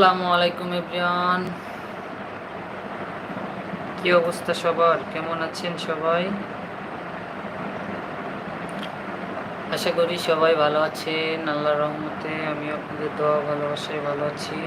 আসসালামু আলাইকুম এভরিওয়ান। কি অবস্থা সবার? কেমন আছেন সবাই? আশা করি সবাই ভালো আছেন আল্লাহ রহমতে আমি আপনাদের দোয়া ভালোবাসায় ভালো আছি।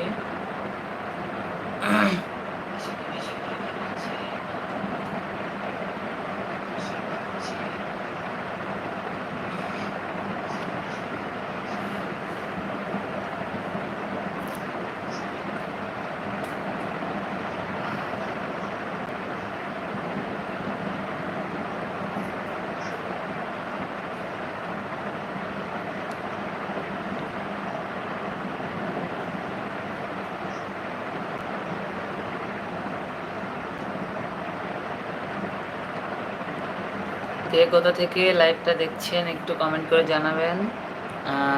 কে কোথা থেকে লাইভটা দেখছেন একটু কমেন্ট করে জানাবেন।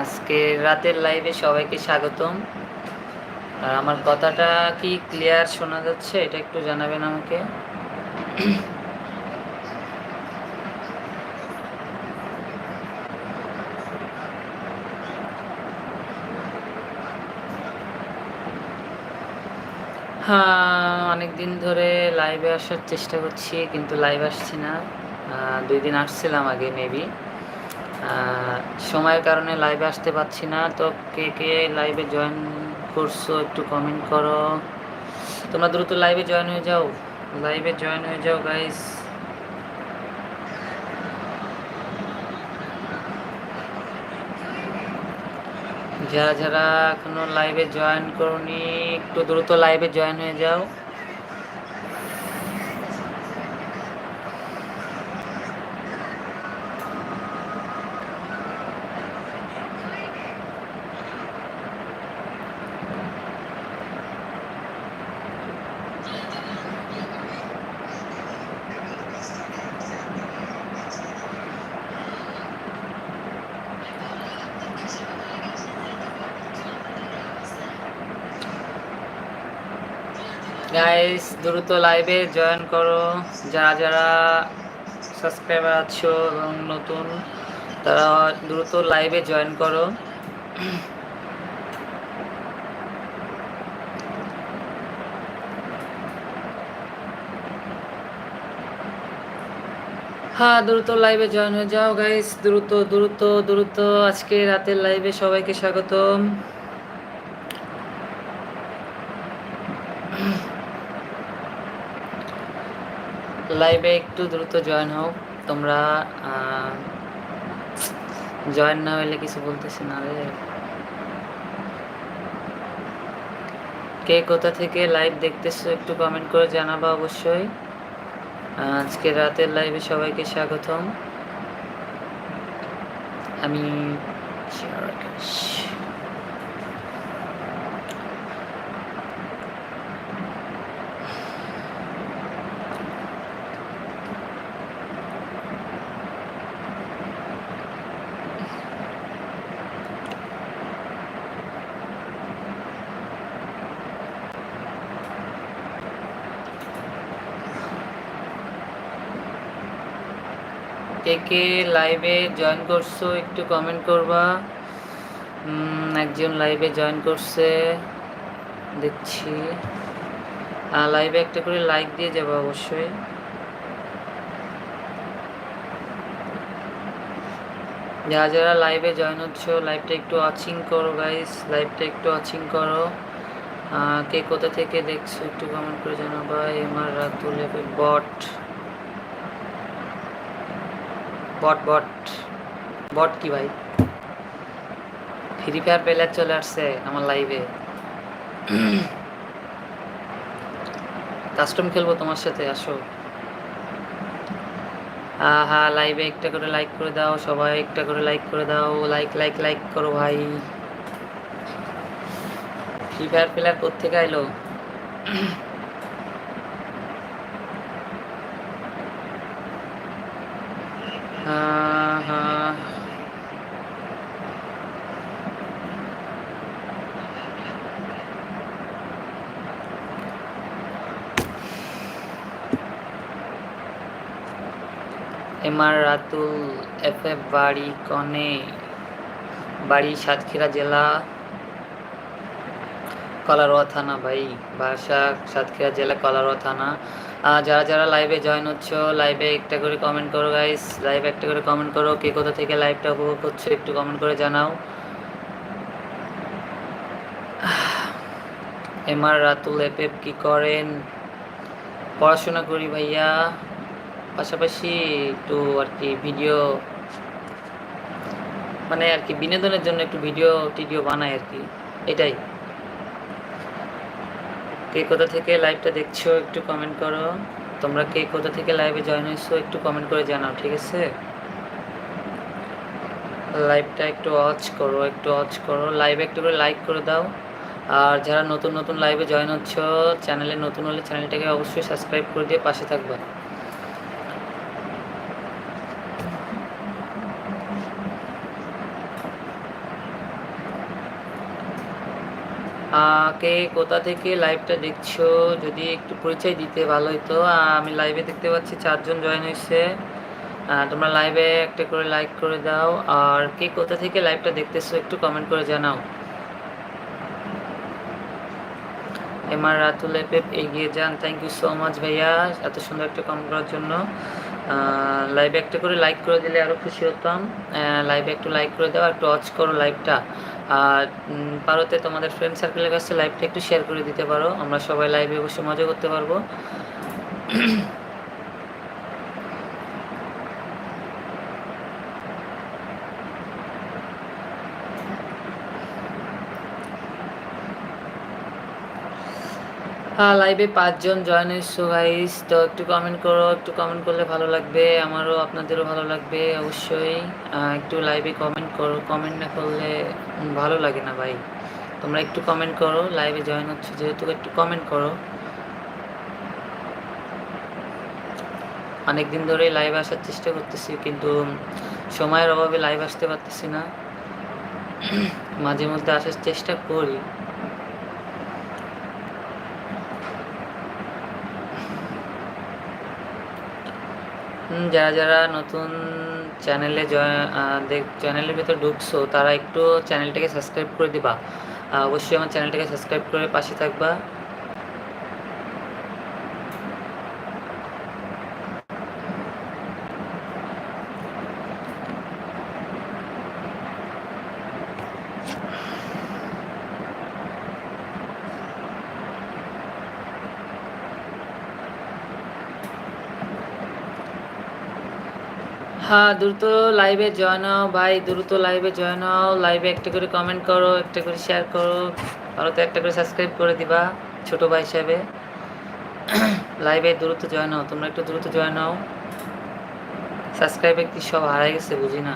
আজকে রাতের লাইভে সবাইকে স্বাগতম। আর আমার কথাটা কি ক্লিয়ার শোনা যাচ্ছে এটা একটু জানাবেন আমাকে। হ্যাঁ অনেক দিন ধরে লাইভে আসার চেষ্টা করছি, কিন্তু লাইভ আসছি না। দুই দিন আসছিলাম আগে মেবি সময়ের কারণে লাইভে আসতে পারছি না। তো কে কে লাইভে জয়েন করছ একটু কমেন্ট করো। তোমরা দ্রুত লাইভে জয়েন হয়ে যাও। লাইভে জয়েন হয়ে যাও গাইস যারা যারা এখনও লাইভে জয়েন করনি, একটু দ্রুত লাইভে জয়েন হয়ে যাও গাইস দ্রুত লাইভে জয়েন করো। যারা যারা সাবস্ক্রাইবার আছো এবং নতুন, তারা দ্রুত লাইভে জয়েন করো। হ্যাঁ দ্রুত লাইভে জয়েন হয়ে যাও গাইস দ্রুত দ্রুত দ্রুত আজকে রাতের লাইভে সবাইকে স্বাগতম। লাইভে একটু দ্রুত জয়েন হও তোমরা জয়েন না হইলে কিছু বলতেছি না রে। কে কোথা থেকে লাইভ দেখতেছো একটু কমেন্ট করে জানাবা অবশ্যই। আজকে রাতের লাইভে সবাইকে স্বাগতম। আমি কে কে লাইভে জয়েন করছ, একটু কমেন্ট করবা। একজন লাইভে জয়েন করছে, দেখছি। লাইভে একটা করে লাইক দিয়ে যাব অবশ্যই। যারা যারা লাইভে জয়েন হচ্ছ লাইভটা একটু ওয়াচিং করো গাইস লাইভটা একটু ওয়াচিং করো। কে কোথা থেকে দেখছ, একটু কমেন্ট করে জানাবা। এমআর রাতুল বট বট বট। বট কি ভাই? ফ্রি ফায়ার প্লেয়ার চলে আসছে আমার লাইভে কাস্টম খেলব তোমার সাথে, আসো। হা লাইভে একটা করে লাইক করে দাও, সবাই একটা করে লাইক করে দাও। লাইক লাইক লাইক করো ভাই। ফ্রি ফায়ার প্লেয়ার কোথেকে আইলো হ্যাঁ হ্যাঁ এমআর রাতুল এফ এফ বাড়ি, কনে, বাড়ি, সাতক্ষীরা জেলা, কলারোয়া থানা ভাই বাসা সাতক্ষীরা জেলা, কলারোয়া থানা। যারা যারা লাইভে জয়েন হচ্ছ লাইভে একটা করে কমেন্ট করো গাইস লাইভে একটা করে কমেন্ট করো, কে কোথা থেকে লাইভটা উপভোগ করছ একটু কমেন্ট করে জানাও। এমআর রাতুল এপেপ কি করেন? পড়াশোনা করি ভাইয়া, পাশাপাশি একটু আর কি ভিডিও মানে আর কি বিনোদনের জন্য একটু ভিডিও টিডিও বানাই আর কি, এটাই। কে কোথা থেকে লাইভটা দেখছ একটু কমেন্ট করো। তোমরা কে কোথা থেকে লাইভে জয়েন হয়েছো একটু কমেন্ট করে জানাও, ঠিক আছে? লাইভটা একটু ওয়াচ করো, একটু ওয়াচ করো। লাইভে একটু করে লাইক করে দাও। আর যারা নতুন নতুন লাইভে জয়েন হচ্ছ চ্যানেলে নতুন হলে চ্যানেলটাকে অবশ্যই সাবস্ক্রাইব করে দিয়ে পাশে থাকবা আহ, কে কোথা থেকে লাইভটা দেখছ? যদি একটু পরিচয় দিতে ভালো হতো আমি লাইভে দেখতে পাচ্ছি, চারজন জয়েন হয়েছে তোমরা লাইভে একটা করে লাইক করে দাও। আর কে কোথা থেকে লাইভটা দেখতেছো, একটু কমেন্ট করে জানাও। এমআর রাতুল এপেপ এগিয়ে যান। থ্যাংক ইউ সো মাচ ভাইয়া, এত সুন্দর একটা কমেন্ট করার জন্য। লাইভে একটা করে লাইক করে দিলে আরও খুশি হতাম। লাইভে একটু লাইক করে দাও একটু ওয়াচ করো লাইভটা আর পারোতে তোমাদের ফ্রেন্ড সার্কেলের কাছে লাইভটা একটু শেয়ার করে দিতে পারো। আমরা সবাই লাইভে বসে মজা করতে পারব। লাইভে পাঁচজন জয়েন হয়েছো গাইস তো একটু কমেন্ট করো, একটু কমেন্ট করলে ভালো লাগবে, আমারও আপনাদেরও ভালো লাগবে অবশ্যই। একটু লাইভে কমেন্ট করো কমেন্ট না করলে ভালো লাগে না ভাই। তোমরা একটু কমেন্ট করো লাইভে জয়েন হচ্ছে যেহেতু, একটু কমেন্ট করো। অনেক দিন ধরেই লাইভে আসার চেষ্টা করতেছি, কিন্তু সময়ের অভাবে লাইভ আসতে পারতেছি না। মাঝে মধ্যে আসার চেষ্টা করি। যারা যারা নতুন চ্যানেলে দেখ, চ্যানেলের ভিতর ঢুকছো, তারা একটু চ্যানেলটাকে সাবস্ক্রাইব করে দিবা। অবশ্যই আমার চ্যানেলটাকে সাবস্ক্রাইব করে পাশে থাকবা। হ্যাঁ দ্রুত লাইভে জয়েন হও, ভাই, দ্রুত লাইভে জয়েন হও লাইভে একটা করে কমেন্ট করো, একটা করে শেয়ার করো আরও তো একটা করে সাবস্ক্রাইব করে দিবা, ছোট ভাই হিসাবে। লাইভে দ্রুত জয়েন হও, তোমরা একটু দ্রুত জয়েন হও। সাবস্ক্রাইবে কি সব হারাই গেছে, বুঝি না।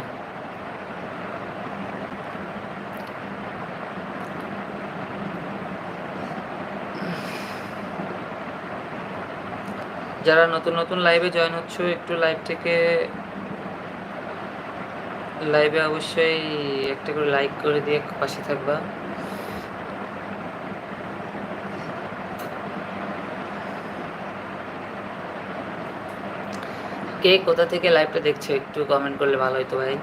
যারা নতুন নতুন লাইভে জয়েন হচ্ছ, একটু লাইভ থেকে লাইভে অবশ্যই একটা করে লাইক করে দিয়ে পাশে থাকবা। কে কোথা থেকে লাইভটা দেখছ একটু কমেন্ট করলে ভালো হতো ভাই।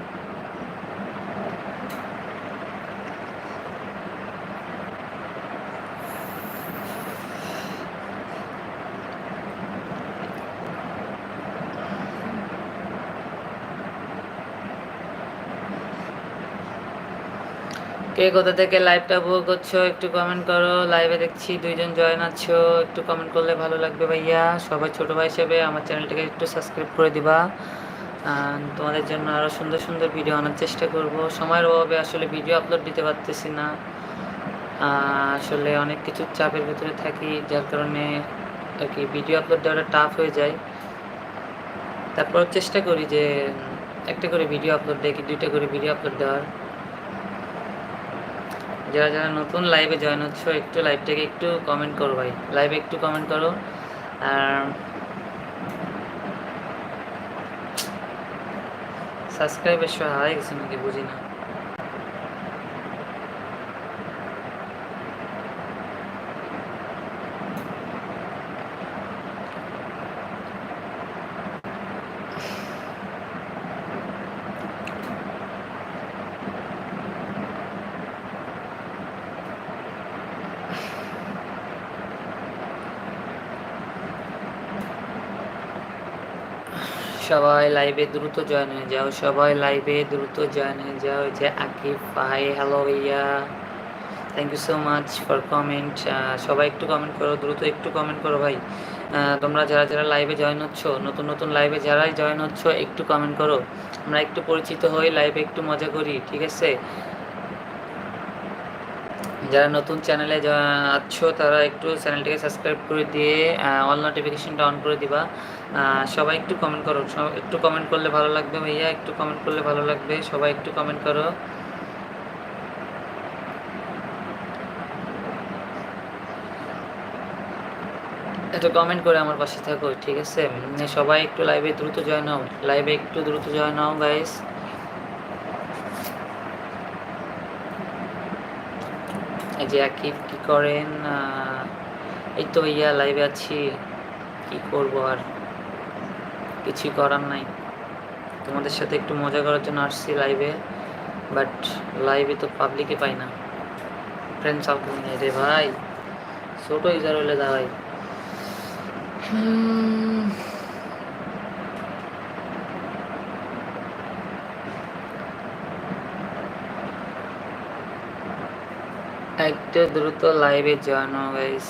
কে কোথা থেকে লাইভটা উপভোগ করছ, একটু কমেন্ট করো। লাইভে দেখছি দুইজন জয়েন আছো, একটু কমেন্ট করলে ভালো লাগবে ভাইয়া। সবাই ছোট ভাই হিসেবে আমার চ্যানেলটাকে একটু সাবস্ক্রাইব করে দিবা। তোমাদের জন্য আরও সুন্দর সুন্দর ভিডিও আনার চেষ্টা করব। সময়ের অভাবে আসলে ভিডিও আপলোড দিতে পারতেছি না। আসলে অনেক কিছু চাপের ভিতরে থাকি, যার কারণে আর কি ভিডিও আপলোড দেওয়াটা টাফ হয়ে যায়। তারপর চেষ্টা করি যে একটা করে ভিডিও আপলোড দেখি দুইটা করে ভিডিও আপলোড দেওয়ার। যারা যারা নতুন লাইভে জয়েন হচ্ছ, একটু লাইভটাকে একটু কমেন্ট করো ভাই। লাইভে একটু কমেন্ট করো। আর সাবস্ক্রাইবের সহ হারাই গেছে নাকি বুঝি না সবাই লাইভে দ্রুত জয়েন হয়ে যাও, সবাই লাইভে দ্রুত জয়েন হয়ে যাও। যে আকিব, ভাই হ্যালো ভাইয়া। Thank you so much for comment সবাই একটু কমেন্ট করো, দ্রুত একটু কমেন্ট করো ভাই। তোমরা যারা যারা লাইভে জয়েন হচ্ছ, নতুন নতুন লাইভে যারাই জয়েন হচ্ছ, একটু কমেন্ট করো। আমরা একটু পরিচিত হই লাইভে একটু মজা করি, ঠিক আছে? যারা নতুন চ্যানেলে আছো, তারা একটু চ্যানেলটিকে সাবস্ক্রাইব করে দিয়ে অল নোটিফিকেশনটা অন করে দিবা। সবাই একটু কমেন্ট করো। একটু কমেন্ট করলে ভালো লাগবে ভাইয়া, একটু কমেন্ট করলে ভালো লাগবে। সবাই একটু কমেন্ট করো। একটু কমেন্ট করে আমার পাশে থাকো, ঠিক আছে? সবাই একটু লাইভে দ্রুত জয়েন হও। লাইভে একটু দ্রুত জয়েন হও গাইস যে আকিব কি করেন এই তো ইয়া লাইভে আছি, কি করব আর? কিছুই করার নাই। তোমাদের সাথে একটু মজা করার জন্য আসছি লাইভে বাট লাইভে তো পাবলিকে পাই না। ফ্রেন্ড সার্কেল নিয়ে রে ভাই, ছোট ইউজার হলে দাঁড়াই। হুম। একটু দ্রুত লাইভে join guys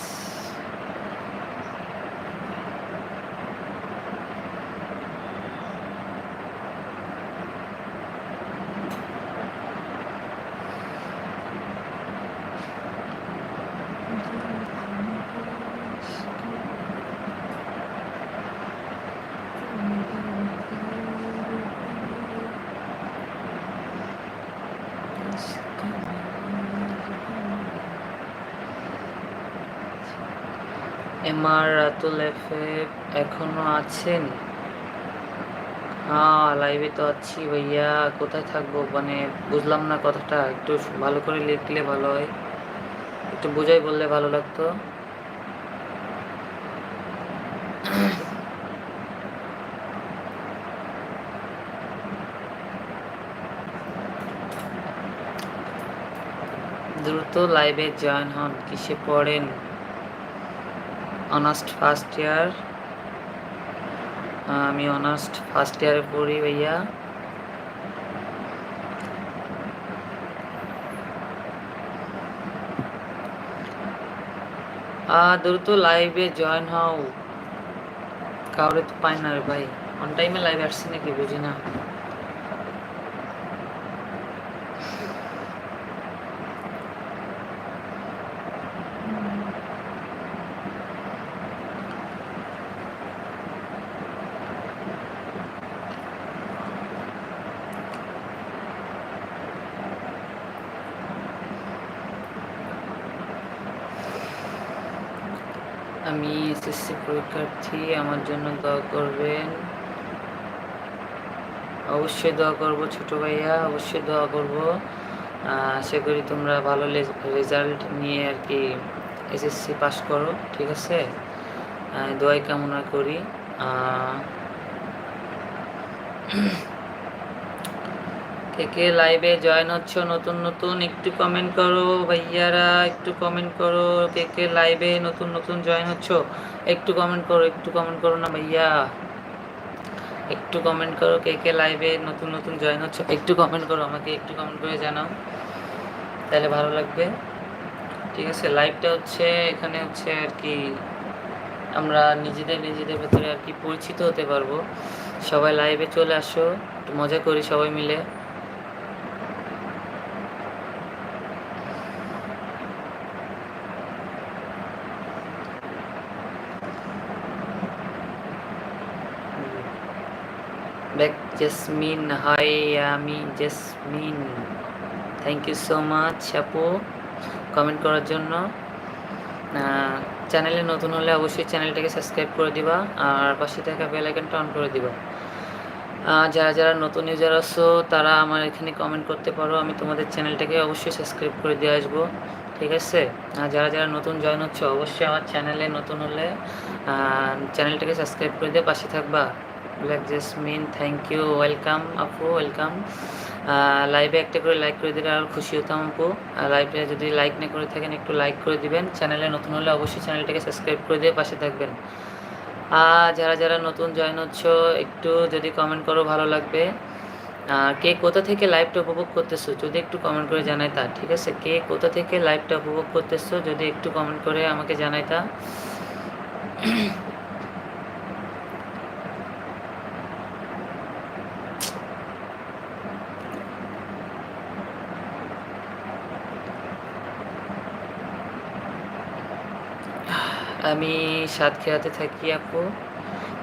MR Ratul FF এখনও আছেন? হ্যাঁ লাইভে তো আছি ভাইয়া। কোথায় থাকব? মানে বুঝলাম না কথাটা। একটু ভালো করে লিখলে ভালো হয়। একটু বোঝাই বললে ভালো লাগতো। দ্রুত লাইভে জয়েন হন। কিসে পড়েন? অনার্স ফার্স্ট ইয়ার আমি অনার্স ফার্স্ট ইয়ারে পড়ি ভাইয়া। দ্রুত লাইভে জয়েন হও। কাউরে তো পাই না রে ভাই। অন টাইমে লাইভে আসছি নাকি? বুঝি না আমি পরীক্ষার্থী আমার জন্য দোয়া করবেন। অবশ্যই দোয়া করব ছোট ভাইয়া, অবশ্যই দোয়া করব। আশা করি তোমরা ভালো রেজাল্ট নিয়ে আর কি এসএসসি পাস করো, ঠিক আছে? দোয়াই কামনা করি। আহ, কে কে লাইভে জয়েন হচ্ছ নতুন নতুন একটু কমেন্ট করো ভাইয়ারা একটু কমেন্ট করো কে কে লাইভে নতুন নতুন জয়েন হচ্ছ একটু কমেন্ট করো একটু কমেন্ট করো না ভাইয়া। একটু কমেন্ট করো কে কে লাইভে নতুন নতুন জয়েন হচ্ছ একটু কমেন্ট করো আমাকে একটু কমেন্ট করে জানাও তাহলে ভালো লাগবে। ঠিক আছে লাইভটা হচ্ছে এখানে হচ্ছে আর কি আমরা নিজেদের নিজেদের ভেতরে আর কি পরিচিত হতে পারব। সবাই লাইভে চলে আসো একটু মজা করি সবাই মিলে। ব্যাক জেসমিন হাই আমি Jesmin thank you so much আপু কমেন্ট করার জন্য। চ্যানেলে নতুন হলে অবশ্যই চ্যানেলটাকে সাবস্ক্রাইব করে দিবা আর পাশে থাকা বেল আইকনটা অন করে দিবা। যারা যারা নতুন ইউজার আছো, তারা আমার এখানে কমেন্ট করতে পারো। আমি তোমাদের চ্যানেলটাকে অবশ্যই সাবস্ক্রাইব করে দিয়ে আসব। ঠিক আছে? আর যারা যারা নতুন জয়েন হচ্ছে, অবশ্যই আমার চ্যানেলে নতুন হলে চ্যানেলটাকে সাবস্ক্রাইব করে দিয়ে পাশে থাকবা। Black Jesmin thank you welcome আপু ওয়েলকাম লাইভে একটা করে লাইক করে দিলে আরও খুশি হতাম আপু। লাইভে যদি লাইক না করে থাকেন, একটু লাইক করে দিবেন। চ্যানেলে নতুন হলে অবশ্যই চ্যানেলটাকে সাবস্ক্রাইব করে দিয়ে পাশে থাকবেন। আর যারা যারা নতুন জয়েন হচ্ছ, একটু যদি কমেন্ট করো, ভালো লাগবে। কে কোথা থেকে লাইভটা উপভোগ করতেছো, যদি একটু কমেন্ট করে জানাই তা, ঠিক আছে? কে কোথা থেকে লাইভটা উপভোগ করতেছো, যদি একটু কমেন্ট করে আমাকে জানাই তা। আমি সাতক্ষীরাতে থাকি, আপু।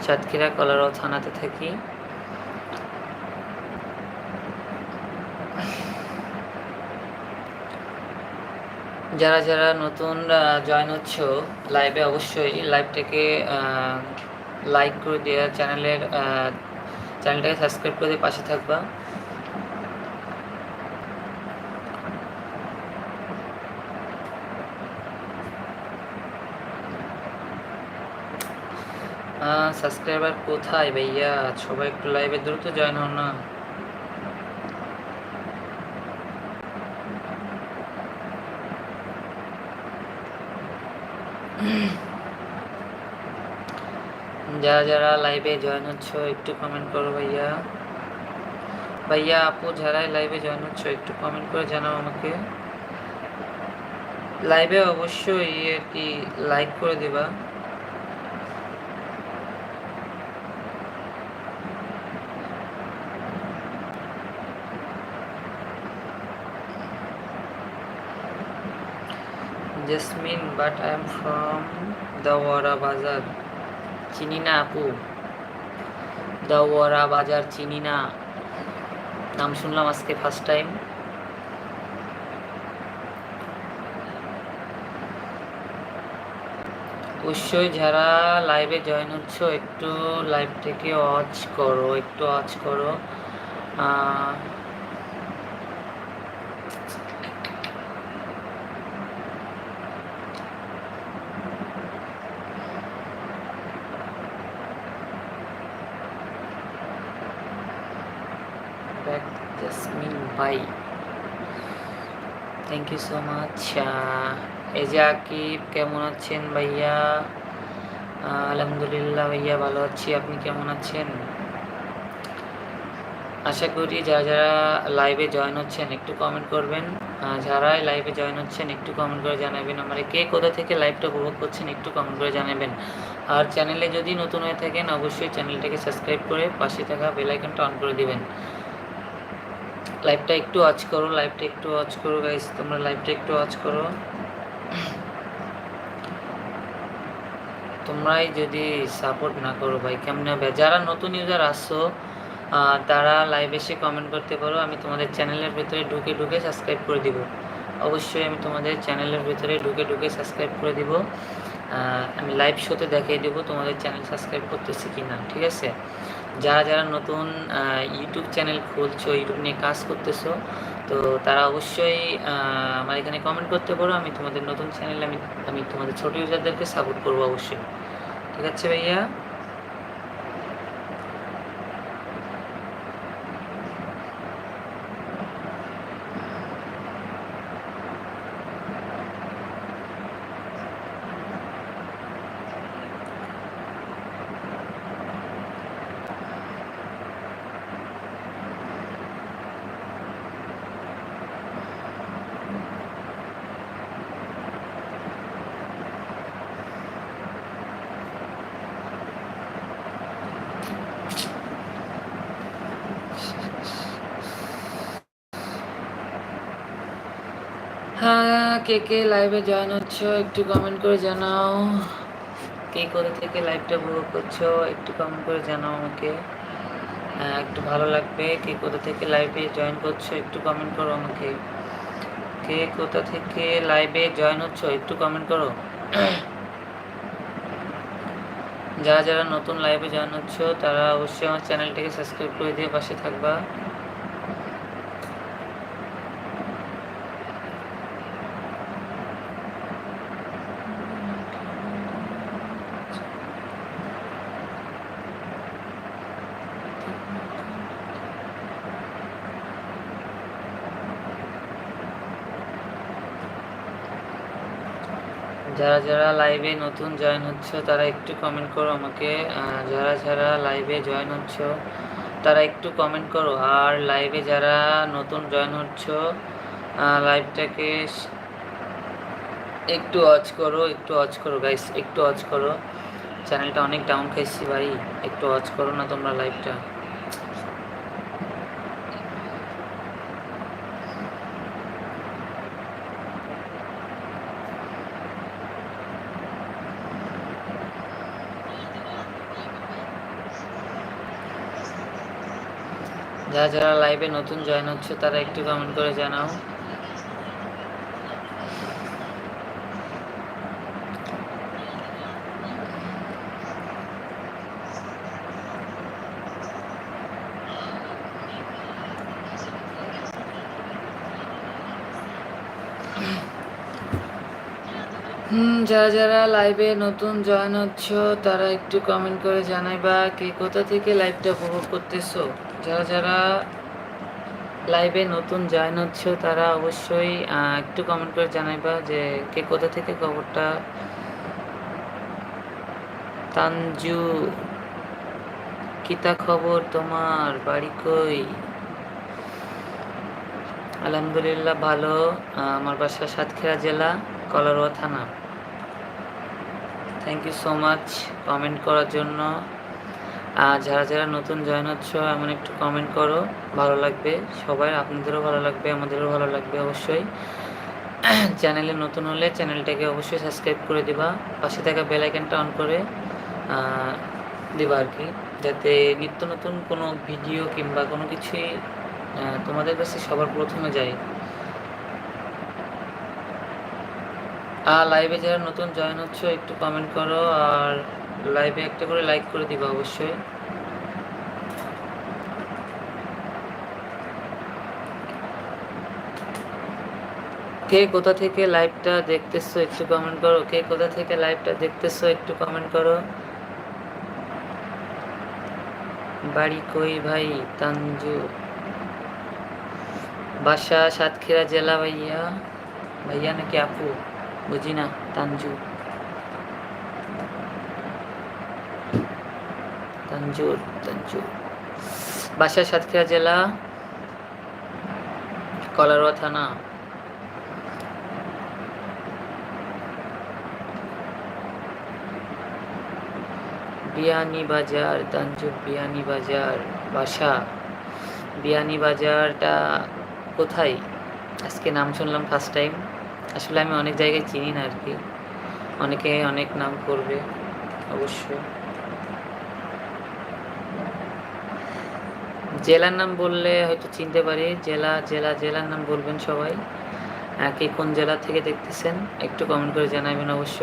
সাতক্ষীরা কলারাও থানাতে থাকি। যারা যারা নতুন জয়েন হচ্ছ লাইভে অবশ্যই লাইভটাকে লাইক করে দেওয়া চ্যানেলের চ্যানেলটাকে সাবস্ক্রাইব করে দিয়ে পাশে থাকবা। সাবস্ক্রাইবার কোথায় ভাইয়া? সবাই একটু লাইভে দ্রুত জয়েন হন না। যারা যারা লাইভে জয়েন হচ্ছ, একটু কমেন্ট করো ভাইয়া। ভাইয়া, আপু যারাই লাইভে জয়েন হচ্ছ, একটু কমেন্ট করে জানাও আমাকে। লাইভে অবশ্যই আর কি লাইক করে দিবা। Jesmin but I am from Dowara Bazar চিনি না আপু দাওয়ারা বাজার চিনি না নাম শুনলাম আজকে ফার্স্ট টাইম অবশ্যই যারা লাইভে জয়েন হচ্ছ, একটু লাইভ থেকে ওয়াচ করো, একটু ওয়াচ করো। ব্যাক জাসমিন ভাই thank you so much AJ Akib, কেমন আছেন ভাইয়া? আলহামদুলিল্লাহ ভাইয়া ভালো আছি, আপনি কেমন আছেন? আশা করি যারা যারা লাইভে জয়েন হচ্ছেন, একটু কমেন্ট করবেন। যারাই লাইভে জয়েন হচ্ছেন, একটু কমেন্ট করে জানাবেন আমার। কে কোথা থেকে লাইভটা উপভোগ করছেন, একটু কমেন্ট করে জানাবেন। আর চ্যানেলে যদি নতুন হয়ে থাকেন, অবশ্যই চ্যানেলটাকে সাবস্ক্রাইব করে পাশে থাকা বেলাইকনটা অন করে দিবেন। লাইভটা একটু ওয়াচ করো লাইভটা একটু ওয়াচ করো গাইস তোমরা লাইভটা একটু ওয়াচ করো। তোমরাই যদি সাপোর্ট না করো, ভাই, কেমন হবে? যারা নতুন ইউজার আসছো তারা লাইভ এসে কমেন্ট করতে পারো। আমি তোমাদের চ্যানেলের ভিতরে ঢুকে ঢুকে সাবস্ক্রাইব করে দিব। অবশ্যই আমি তোমাদের চ্যানেলের ভিতরে ঢুকে ঢুকে সাবস্ক্রাইব করে দিব। আমি লাইভ শোতে দেখিয়ে দেবো তোমাদের চ্যানেল সাবস্ক্রাইব করতেছি কি না ঠিক আছে? যারা যারা নতুন ইউটিউব চ্যানেল খুলছো ইউটিউব নিয়ে কাজ করতেছো, তো তারা অবশ্যই আমার এখানে কমেন্ট করতে পারো। আমি তোমাদের নতুন চ্যানেল আমি আমি তোমাদের ছোট ইউজারদেরকে সাপোর্ট করব অবশ্যই। ঠিক আছে ভাইয়া হ্যাঁ কে কে লাইভে জয়েন হচ্ছ, একটু কমেন্ট করে জানাও। কে কোথা থেকে লাইভটা উপভোগ করছ, একটু কমেন্ট করে জানাও আমাকে। হ্যাঁ একটু ভালো লাগবে। কে কোথা থেকে লাইভে জয়েন করছ, একটু কমেন্ট করো আমাকে। কে কোথা থেকে লাইভে জয়েন হচ্ছ, একটু কমেন্ট করো। যারা যারা নতুন লাইভে জয়েন হচ্ছ, তারা অবশ্যই আমার চ্যানেলটাকে সাবস্ক্রাইব করে দিয়ে পাশে থাকবা। লাইভে নতুন জয়েন হচ্ছ, তারা একটু কমেন্ট করো আমাকে। যারা যারা লাইভে জয়েন হচ্ছ, তারা একটু কমেন্ট করো। আর লাইভে যারা নতুন জয়েন হচ্ছ লাইভটাকে একটু ওয়াচ করো, একটু ওয়াচ করো। গাইস একটু ওয়াচ করো। চ্যানেলটা অনেক ডাউন খাইছি ভাই, একটু ওয়াচ করো না তোমরা লাইভটা যারা যারা লাইভে নতুন জয়েন হচ্ছে, তারা একটু কমেন্ট করে জানাও। হুম, যারা যারা লাইভে নতুন জয়েন হচ্ছ, তারা একটু কমেন্ট করে জানাই বা কে কোথা থেকে লাইভটা উপভোগ করতেছো? যারা যারা লাইভে নতুন জয়েন হচ্ছ, তারা অবশ্যই একটু কমেন্ট করে জানাইবা যে কে কোথা থেকে খবরটা তানজু, কিতা খবর, তোমার, বাড়ি কই? আলহামদুলিল্লাহ ভালো আমার বাসা সাতক্ষীরা জেলা, কলারোয়া থানা। Thank you so much comment করার জন্য। আর যারা যারা নতুন জয়েন হচ্ছ, এমন একটু কমেন্ট করো। ভালো লাগবে। সবাই, আপনাদেরও ভালো লাগবে, আমাদেরও ভালো লাগবে অবশ্যই। চ্যানেলে নতুন হলে চ্যানেলটাকে অবশ্যই সাবস্ক্রাইব করে দিবা। পাশে থাকা বেল আইকনটা অন করে দিবা আর কি। যাতে নিত্য নতুন কোনো ভিডিও কিংবা কোনো কিছুই তোমাদের কাছে সবার প্রথমে যায়। আর লাইভে যারা নতুন জয়েন হচ্ছ, একটু কমেন্ট করো। আর লাইভে একটা করে লাইক করে দিবা অবশ্যই। কে কোথা থেকে লাইভটা দেখতেছো একটু কমেন্ট করো। কে কোথা থেকে লাইভটা দেখতেছো একটু কমেন্ট করো। বাড়ি কই ভাই? তানজু। বাসা সাতক্ষীরা জেলা ভাইয়া। ভাইয়া নাকি আপু? বুঝি না তানজু। তানজুর তানজুর। বাসা সাতক্ষীরা জেলা, কলারোয়া থানা। বিয়ানি বাজার তানজুর বিয়ানি বাজার বাসা। বিয়ানি বাজারটা কোথায়? আজকে নাম শুনলাম ফার্স্ট টাইম আসলে আমি অনেক জায়গায় চিনি না আর কি। অনেকে অনেক নাম করবে, অবশ্যই। জেলার নাম বললে হয়তো চিনতে পারি। জেলা জেলা, জেলার নাম বলবেন সবাই। কে কোন জেলা থেকে দেখতেছেন, একটু কমেন্ট করে জানাবেন অবশ্যই।